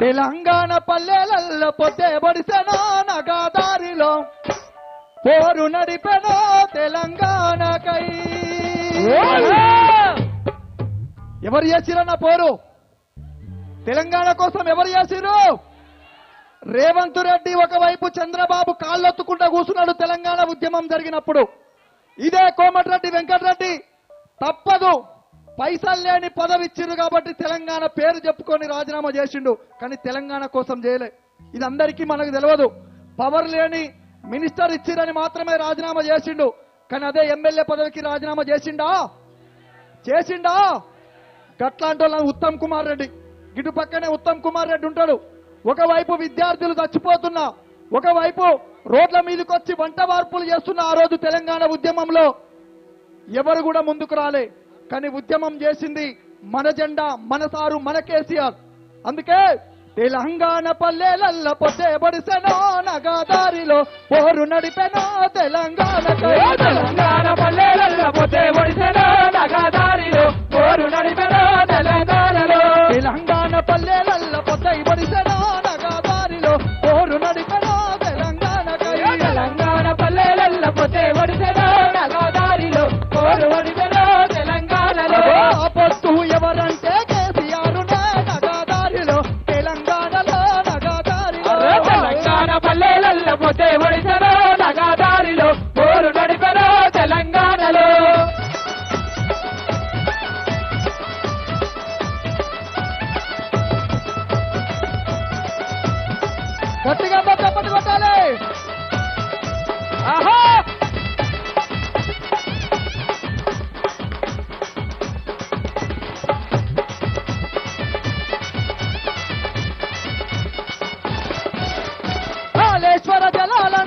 తెలంగాణ పల్లెలల్ల పొద్దే బడిసెనో నగాదారిలో? పోరు నడిపెనో తెలంగాణకై? ఎవరు చేసిరన్న పోరు? తెలంగాణ కోసం ఎవరు చేసిరు రేవంత్ రెడ్డి ఒకవైపు చంద్రబాబు కాళ్ళొత్తుకుంటా కూర్చున్నాడు తెలంగాణ ఉద్యమం జరిగినప్పుడు. ఇదే కోమటిరెడ్డి వెంకటరెడ్డి. తప్పదు. పైసలు లేని పదవి ఇచ్చిర్రు కాబట్టి తెలంగాణ పేరు చెప్పుకొని రాజీనామా చేసిండు. కానీ తెలంగాణ కోసం చేయలే. ఇది అందరికీ మనకు తెలియదు. పవర్ లేని మినిస్టర్ ఇచ్చిరని మాత్రమే రాజీనామా చేసిండు. కానీ అదే ఎమ్మెల్యే పదవికి రాజీనామా చేసిండా? చేసిండా? గట్లాంటి వాళ్ళని ఉత్తమ్ కుమార్ రెడ్డి. ఇటు పక్కనే ఉత్తమ్ కుమార్ రెడ్డి ఉంటాడు. ఒకవైపు విద్యార్థులు చచ్చిపోతున్నా ఒకవైపు రోడ్ల మీదకొచ్చి వంట మార్పులు చేస్తున్న ఆ రోజు తెలంగాణ ఉద్యమంలో ఎవరు కూడా ముందుకు రాలే. కానీ ఉద్యమం చేసింది మన జెండా మన సారు మన కేసీఆర్. అందుకే తెలంగాణ పల్లెలల్ల పొద్దే బడిసెనో నగాదారిలో పోరు నడిపెనో తెలంగాణ తెలంగాణ పల్లెలల్ల పోతే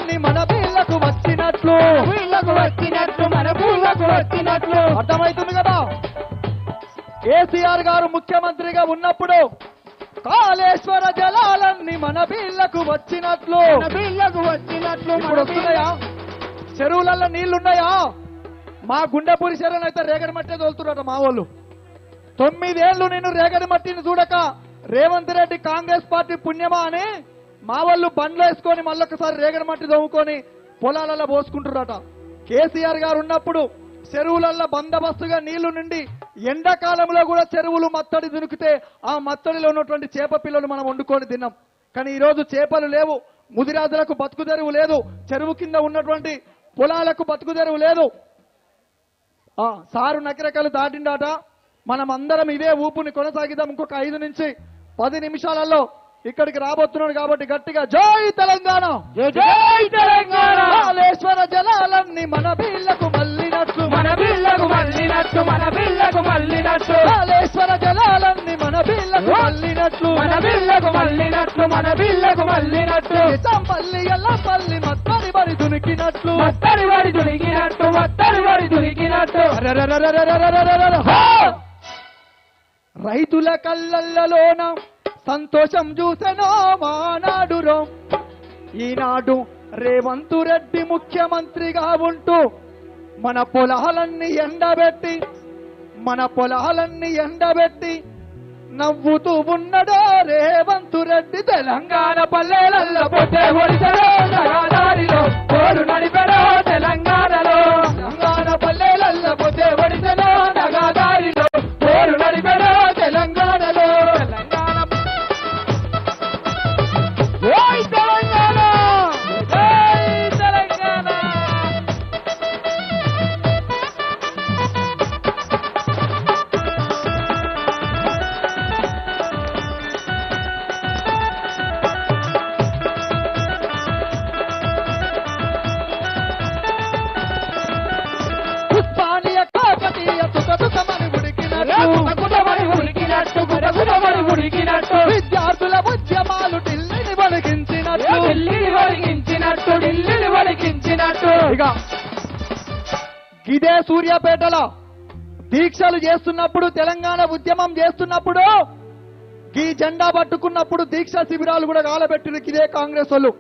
జలాలన్నీ మన వీళ్ళకు వచ్చినట్లు. వీళ్ళకు వచ్చినట్లు మన పూలకు వచ్చినట్లు. అర్థమవుతుంది కదా? కేసీఆర్ గారు ముఖ్యమంత్రిగా ఉన్నప్పుడు కాళేశ్వర జలాలన్నీ మన వీళ్ళకు వచ్చినట్లు. వీళ్ళకు వచ్చినట్లు ఇప్పుడు వస్తున్నాయా? చెరువులలో నీళ్ళున్నాయా? మా గుండెపూరి చెరువులు అయితే రేగడి మట్టే తోలుతున్నారట మా వాళ్ళు. తొమ్మిదేళ్ళు నేను రేగడి మట్టిని చూడక రేవంత్ రెడ్డి కాంగ్రెస్ పార్టీ పుణ్యమా అని మా వాళ్ళు బండ్లు వేసుకొని మళ్ళొకసారి రేగడి మట్టి తవ్వుకొని పొలాలలో పోసుకుంటున్నారట కేసీఆర్ గారు ఉన్నప్పుడు చెరువులలో బందోబస్తుగా నీళ్ళు నిండి ఎండాకాలంలో కూడా చెరువులు మత్తడి దునికితే ఆ మత్తడిలో ఉన్నటువంటి చేప పిల్లలు మనం వండుకొని తిన్నాం. కానీ ఈరోజు చేపలు లేవు ముదిరాజులకు బతుకు తెరువు లేదు చెరువు కింద ఉన్నటువంటి పొలాలకు బతుకు తెరువు లేదు. ఆ సారు నకిరకలు దాటిండాట. మనం అందరం ఇదే ఊపుని కొనసాగిద్దాం. ఇంకొక ఐదు నుంచి పది నిమిషాలలో ఇక్కడికి రాబోతున్నాడు కాబట్టి గట్టిగా జై తెలంగాణ. జై తెలంగాణ. కాళేశ్వర జలాలన్నీ మన బిళ్ళకు మల్లినట్లు మన బిళ్ళకు మల్లినట్లు మన బిళ్ళకు మల్లినట్లు కాళేశ్వర జలాలన్నీ మన బిళ్ళకు మల్లినట్లు మన బిళ్ళకు మల్లినట్లు మన బిళ్ళకు మల్లినట్లు పల్లి ఎల్ల పల్లి మత్తరి వరి దునికినట్లు మత్తరి వరి దునికినట్లు మత్తరి వరి దునికినట్లు రైతుల కళ్ళల్లోనా సంతోషం చూసెనో మానాడురో. ఈనాడు రేవంతు రెడ్డి ముఖ్యమంత్రిగా ఉంటూ మన పొలాలన్నీ ఎండబెట్టి మన పొలాలన్నీ ఎండబెట్టి నవ్వుతూ ఉన్నడో రేవంతు రెడ్డి తెలంగాణ పల్లెలల్ల పొద్దే ఒడిసెలో ఇక ఇదే సూర్యాపేటలో దీక్షలు చేస్తున్నప్పుడు తెలంగాణ ఉద్యమం చేస్తున్నప్పుడు ఈ జెండా పట్టుకున్నప్పుడు దీక్ష శిబిరాలు కూడా కాలబెట్టిన ఇదే కాంగ్రెస్ వాళ్ళు.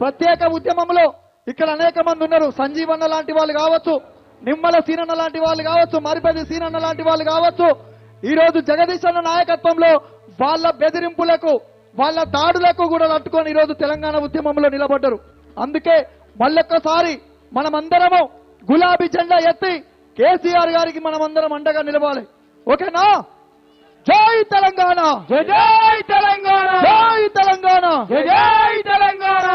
ప్రత్యేక ఉద్యమంలో ఇక్కడ అనేక మంది ఉన్నారు. సంజీవన్న లాంటి వాళ్ళు కావచ్చు నిమ్మల సీనన్న లాంటి వాళ్ళు కావచ్చు మరిపది సీనన్న లాంటి వాళ్ళు కావచ్చు. ఈ రోజు జగదీశ్ అన్న నాయకత్వంలో వాళ్ళ బెదిరింపులకు వాళ్ళ దాడులకు కూడా తట్టుకొని ఈరోజు తెలంగాణ ఉద్యమంలో నిలబడ్డారు. అందుకే మళ్ళొక్కసారి మనమందరము గులాబీ జెండా ఎత్తి కేసీఆర్ గారికి మనమందరం అండగా నిలవాలి. ఓకేనా? జై తెలంగాణ! జై తెలంగాణ! జై తెలంగాణ! జై తెలంగాణ!